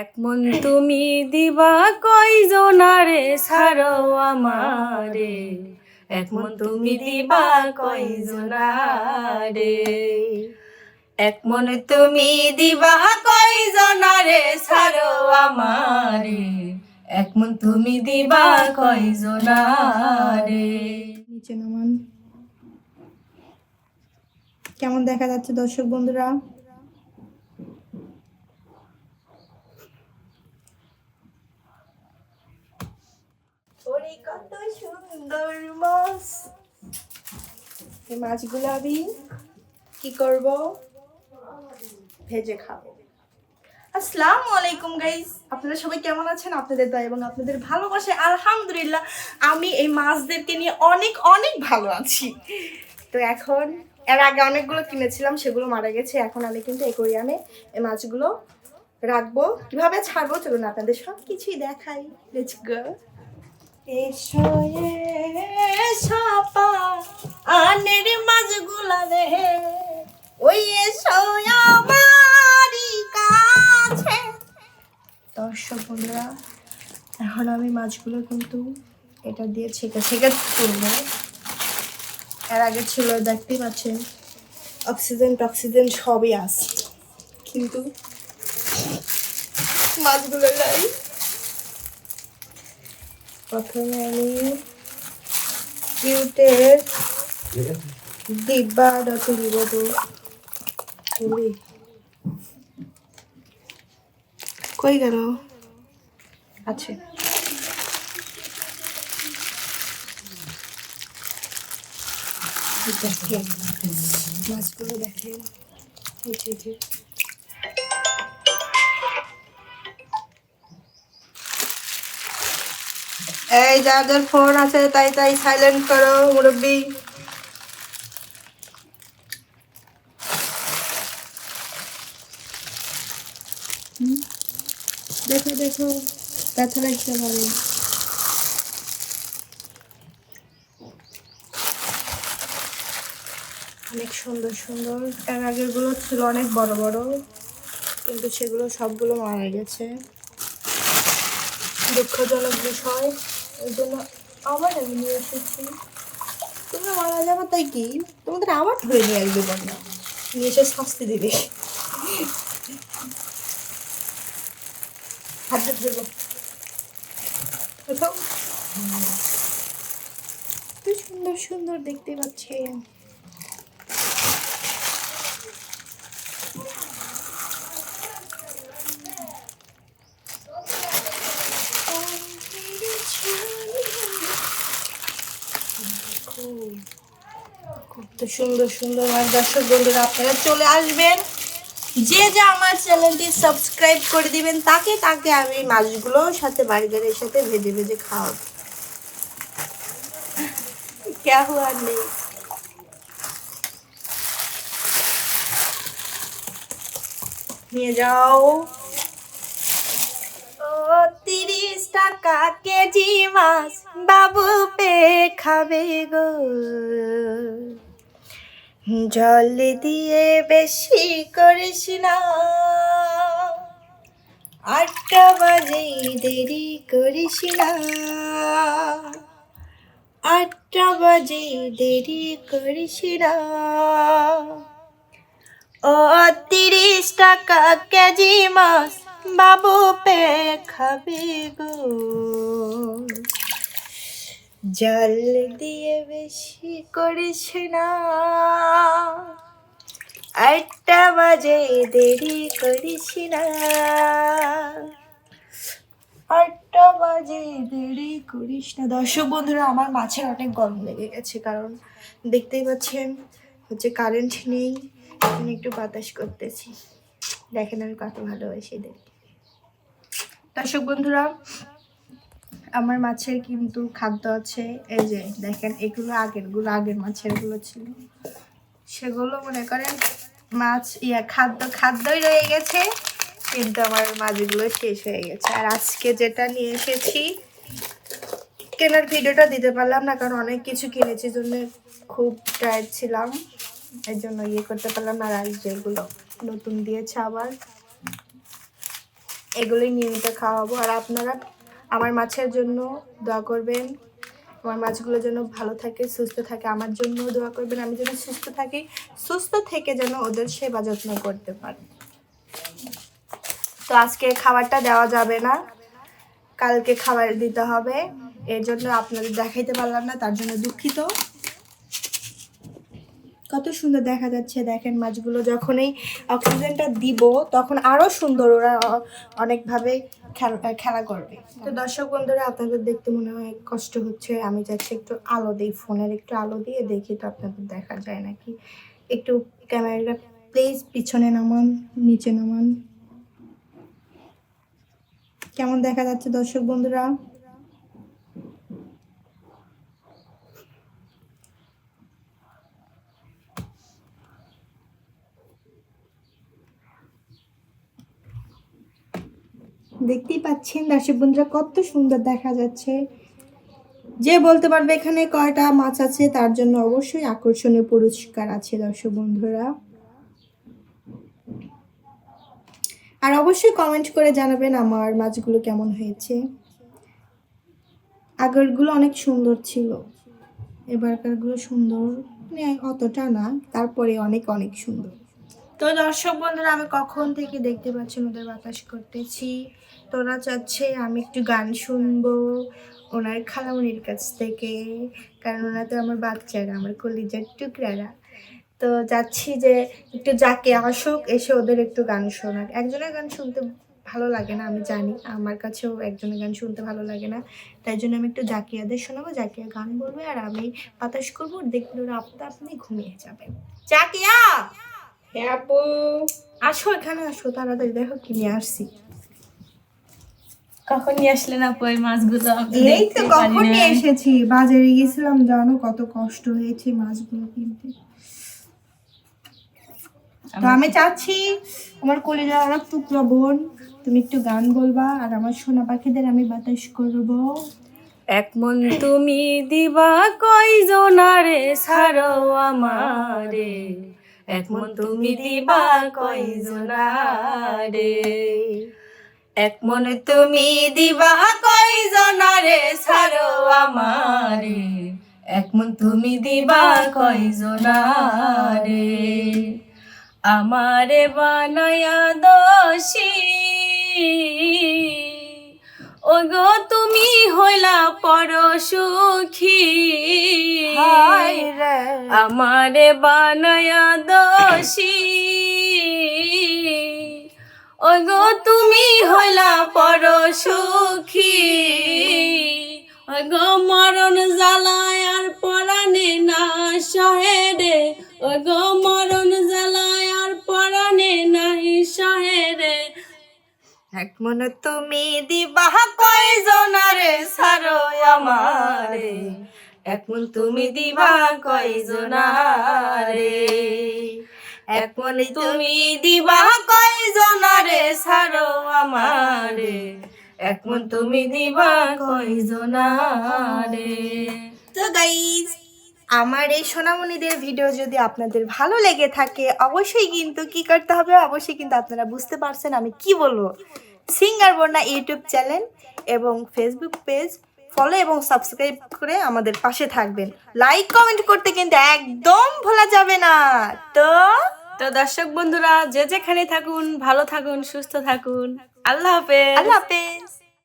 এক মন তুমি দিবা কয়জনারে ছাড়ো আমারে। এক মন তুমি দিবা কয়জনারে এক মন তুমি দিবা কয়জনারে ছাড়ো আমারে। এক মন তুমি দিবা কয়জনারে নিচে কেমন দেখা যাচ্ছে দর্শক বন্ধুরা? ওরে কত সুন্দর মাছ। এই মাছগুলো আমি কি করব? ভেজে খাব। আসসালামু আলাইকুম গাইস আপনারা সবাই কেমন আছেন? আপনাদের দয়া এবং আপনাদের ভালোবাসায় আলহামদুলিল্লাহ, আমি এই মাছদেরকে নিয়ে অনেক অনেক ভালো আছি। তো এখন, এর আগে অনেকগুলো কিনেছিলাম, সেগুলো মারা গেছে। এখন আমি কিন্তু একোরিয়ামে এই মাছগুলো রাখব। কীভাবে ছাড়বো? চলুন আপনাদের সব কিছুই দেখাই। লেটস গো এসো এসো পা আনের মাছগুলা রে ওই এসো আমারই কাছে। দর্শক বন্ধুরা, এখন আমি মাছগুলো কিন্তু এটা দিয়ে ছেঁকে ছেঁকে তুলবো। এর আগে ছিল, দেখতেই পাচ্ছেন, অক্সিজেন টক্সিজেন সবই আছে। কিন্তু মাছগুলো নাই। প্রথমে আমি কিউটের ডিব্বাটা তুলব তো তুলি কই গেল? আছে। দেখেন মাছগুলো দেখেন। এই যে, এই যে। এই যার যার ফোন আছে, তাই তাই সাইলেন্ট করো, মুরব্বী। দেখো দেখো, ব্যথা লাগতে পারে অনেক সুন্দর সুন্দর। এর আগেরগুলো ছিল অনেক বড় বড়, কিন্তু সেগুলো সবগুলো মারা গেছে। দুঃখজনক বিষয়। মারা তাই কি? তোমাদের আবার ধরে নিয়ে আসবে বন্যা নিয়ে এসে শাস্তি দিবে। কি সুন্দর সুন্দর দেখতে পাচ্ছেন কত সুন্দর সুন্দর মাছ দর্শক বন্ধুরা, আপনারা চলে আসবেন। যে যে আমার চ্যানেলটি সাবস্ক্রাইব করে দিবেন, তাকে তাকে আমি মাছগুলো সাথে বার্গারের সাথে ভেজে ভেজে খাওয়াবো। ক্যা হুয়া নেই। নিয়ে যাও। ও, তিরিশ টাকা কেজি মাছ। বাবু পে খাবে গো। জল দিয়ে বেশি করিস না। আটটা বাজে, দেরি করিস না। আটটা বাজে, দেরি করিস না। ও তিরিশ টাকা কেজি মাছ বাবু পে খাবে গো। জল দিয়ে বেশি করিস না। আটটা বাজে, দেরি করিস না। আটটা বাজে, দেরি করিস না। দর্শক বন্ধুরা, আমার মাছের অনেক গরম লেগে গেছে, কারণ দেখতেই পাচ্ছেন, হচ্ছে কারেন্ট নেই। আমি একটু বাতাস করতেছি। দেখেন আমি কত ভালোবাসি দেখি দর্শক বন্ধুরা আমার মাছের কিন্তু খাদ্য আছে, এই যে দেখেন, এগুলো আগেরগুলো, আগের মাছের মাছেরগুলো ছিল। সেগুলো মনে করেন মাছ, ইয়া, খাদ্য, খাদ্যই রয়ে গেছে, কিন্তু আমার মাছগুলো শেষ হয়ে গেছে। আর আজকে যেটা নিয়ে এসেছি, কেনার ভিডিওটা দিতে পারলাম না, কারণ অনেক কিছু কিনেছি জন্য খুব টায়ার্ড ছিলাম। এর জন্য ইয়ে করতে পারলাম আর আজ যেগুলো নতুন দিয়েছে আবার, এগুলোই নিয়মিত খাওয়াবো। আর আপনারা আমার মাছের জন্য দোয়া করবেন। আমার মাছগুলো যেন ভালো থাকে, সুস্থ থাকে, আমার জন্য দোয়া করবেন। আমি যেন সুস্থ থাকি, সুস্থ থেকে যেন ওদের সেবা যত্ন করতে পারি। তো আজকে খাবারটা দেওয়া যাবে না। কালকে খাবার দিতে হবে। এর জন্য আপনাদের দেখাইতে পারলাম না, তার জন্য দুঃখিত। কত সুন্দর দেখা যাচ্ছে, দেখেন মাছগুলো। যখনই অক্সিজেনটা দিব, তখন আরও সুন্দর ওরা অনেকভাবে খেলা করবে। তো দর্শক বন্ধুরা, আপনাদের দেখতে মনে হয় কষ্ট হচ্ছে। আমি যাচ্ছি একটু আলো দিই, ফোনের একটু আলো দিয়ে দেখি তো আপনাদের দেখা যায় নাকি। একটু ক্যামেরাটা প্লিজ পিছনে নামান, নিচে নামান। কেমন দেখা যাচ্ছে দর্শক বন্ধুরা? দেখতেই পাচ্ছেন দর্শক বন্ধুরা, কত সুন্দর দেখা যাচ্ছে। যে বলতে পারবে এখানে কয়টা মাছ আছে, তার জন্য অবশ্যই আকর্ষণীয় পুরস্কার আছে দর্শক বন্ধুরা। আর অবশ্যই কমেন্ট করে জানাবেন আমার মাছগুলো কেমন হয়েছে। আগেরগুলো অনেক সুন্দর ছিল, এবারকারগুলো সুন্দর মানে অতটা না, তারপরে অনেক অনেক সুন্দর। তো দর্শক বন্ধুরা, আমি কখন থেকে দেখতে পাচ্ছি ওদের বাতাস করতেছি? তোরা চাচ্ছে আমি একটু গান শুনব ওনার খালামনির কাছ থেকে, কারণ ওরা তো আমার বাচ্চারা, আমার কলিজার টুকরারা। তো যাচ্ছি যে একটু যাকে আসুক, এসে ওদের একটু গান শোনাক। একজনের গান শুনতে ভালো লাগে না, আমি জানি, আমার কাছেও একজনের গান শুনতে ভালো লাগে না। তাই জন্য আমি একটু জাকিয়াদের শোনাবো, জাকিয়া গান বলবে আর আমি বাতাস করব, দেখলে ওরা আপনি ঘুমিয়ে যাবে। জাকিয়া! হ্যাঁ আপু আসো এখানে আসো তাড়াতাড়ি দেখো কি নিয়ে আসছি। কখন নিয়ে আসলেন আপু এই মাছগুলো? এই তো কখন নিয়ে এসেছি? বাজারে গেছিলাম জানো কত কষ্ট হয়েছে মাছগুলো কিনতে। তো আমি চাচ্ছি আমার কলিজার অনেক টুকরো বোন তুমি একটু গান বলবা আর আমার সোনা পাখিদের আমি বাতাস করব। এক মন তুমি দিবা কয় কয়জনারে ছাড়ো আমারে। এক মন তুমি দিবা কয়জনারে? এক মন তুমি দিবা কয়জনারে? ছাড়ো আমারে। এক মন তুমি দিবা কয়জনারে? আমারে বানায়া দোষী। ও গো তুমি হইলা পর সুখী আমারে বানায়া দোষী। ও গো তুমি হইলা পর সুখী ও গো মরণ জ্বালায় আর পরাণে না সহে রে। ও গো মরণ জ্বালায় আর এক মনে তুমি দিবা কয়জনারে সারো আমারে। এখন তুমি দিবা কয়জনারে এখন তুমি দিবা কয়জনারে সারো আমারে। এখন তুমি দিবা কয়জনারে তো গাইজ আমার এই সোনামণিদের ভিডিও যদি আপনাদের ভালো লেগে থাকে অবশ্যই কিন্তু কি করতে হবে? অবশ্যই কিন্তু আপনারা বুঝতে পারছেন আমি কি বলব। সিঙ্গার বন্যা ইউটিউব চ্যানেল এবং ফেসবুক পেজ ফলো এবং সাবস্ক্রাইব করে আমাদের পাশে থাকবেন। লাইক কমেন্ট করতে কিন্তু একদম ভোলা যাবে না। তো তো দর্শক বন্ধুরা যে যেখানে থাকুন ভালো থাকুন সুস্থ থাকুন। আল্লাহ হাফেজ। আল্লাহ হাফেজ।